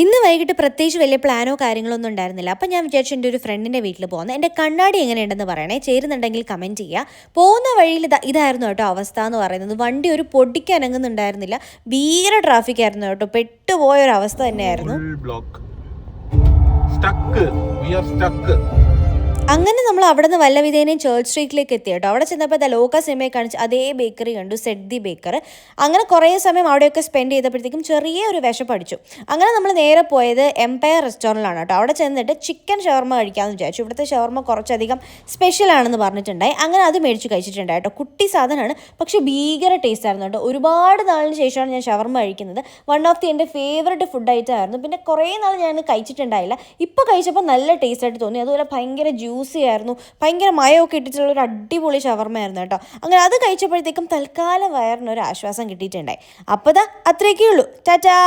ഇന്ന് വൈകിട്ട് പ്രത്യേകിച്ച് വലിയ പ്ലാനോ കാര്യങ്ങളോ ഒന്നും ഉണ്ടായിരുന്നില്ല. അപ്പം ഞാൻ വിചാരിച്ചു എന്റെ ഒരു ഫ്രണ്ടിന്റെ വീട്ടിൽ പോകുന്നത് എന്റെ കണ്ണാടി എങ്ങനെയുണ്ടെന്ന് പറയണേ. ചേരുന്നുണ്ടെങ്കിൽ കമന്റ് ചെയ്യുക പോകുന്ന വഴിയിൽ ഇതാ ഇതായിരുന്നു കേട്ടോ അവസ്ഥ എന്ന് പറയുന്നത്. വണ്ടി ഒരു പൊടിക്ക് അനങ്ങുന്നുണ്ടായിരുന്നില്ല. ഭീകര ട്രാഫിക് ആയിരുന്നു കേട്ടോ. പെട്ടുപോയ ഒരു അവസ്ഥ തന്നെയായിരുന്നു അങ്ങനെ നമ്മൾ അവിടെ നിന്ന് വല്ല വിധേനയും ചേർച്ച് സ്ട്രീറ്റിലേക്ക് എത്തി കേട്ടോ അവിടെ ചെന്നപ്പോൾ ദ ലോക സിനിമയെ കാണിച്ച് അതേ ബേക്കറി കണ്ടു സെഡ് ദി ബേക്കർ അങ്ങനെ കുറേ സമയം അവിടെയൊക്കെ സ്പെൻഡ് ചെയ്തപ്പോഴത്തേക്കും ചെറിയ ഒരു വിശപ്പടിച്ചു അങ്ങനെ നമ്മൾ നേരെ പോയത് എംപയർ റെസ്റ്റോറന്റിലാണ് കേട്ടോ അവിടെ ചെന്നിട്ട് ചിക്കൻ ഷവർമ കഴിക്കാമെന്ന് വിചാരിച്ചു. ഇവിടുത്തെ ഷവർമ കുറച്ചധികം സ്പെഷ്യൽ ആണെന്ന് പറഞ്ഞിട്ടുണ്ടായി. അങ്ങനെ അത് മേടിച്ച് കഴിച്ചിട്ടുണ്ടായി കേട്ടോ കുട്ടി സാധനമാണ് പക്ഷേ ഭീകര ടേസ്റ്റ് ആയിരുന്നു കേട്ടോ ഒരുപാട് നാളിന് ശേഷമാണ് ഞാൻ ഷവർമ കഴിക്കുന്നത്. വൺ ഓഫ് ദി എന്റെ ഫേവററ്റ് ഫുഡ് ഐറ്റം ആയിരുന്നു. പിന്നെ കുറേ നാൾ ഞാൻ കഴിച്ചിട്ടുണ്ടായില്ല. ഇപ്പോൾ കഴിച്ചപ്പോൾ നല്ല ടേസ്റ്റ് ആയിട്ട് തോന്നി. അതുപോലെ ഭയങ്കര ജ്യൂസി ആയിരുന്നു ഭയങ്കര മയമൊക്കെ ഇട്ടിട്ടുള്ള ഒരു അടിപൊളി ഷവർമ്മയായിരുന്നു കേട്ടോ. അങ്ങനെ അത് കഴിച്ചപ്പോഴത്തേക്കും തൽക്കാലം വയറിനൊരു ആശ്വാസം കിട്ടിയിട്ടുണ്ടായി. അപ്പോൾ ദാ അത്രയൊക്കെ ഉള്ളൂ ടാറ്റാ!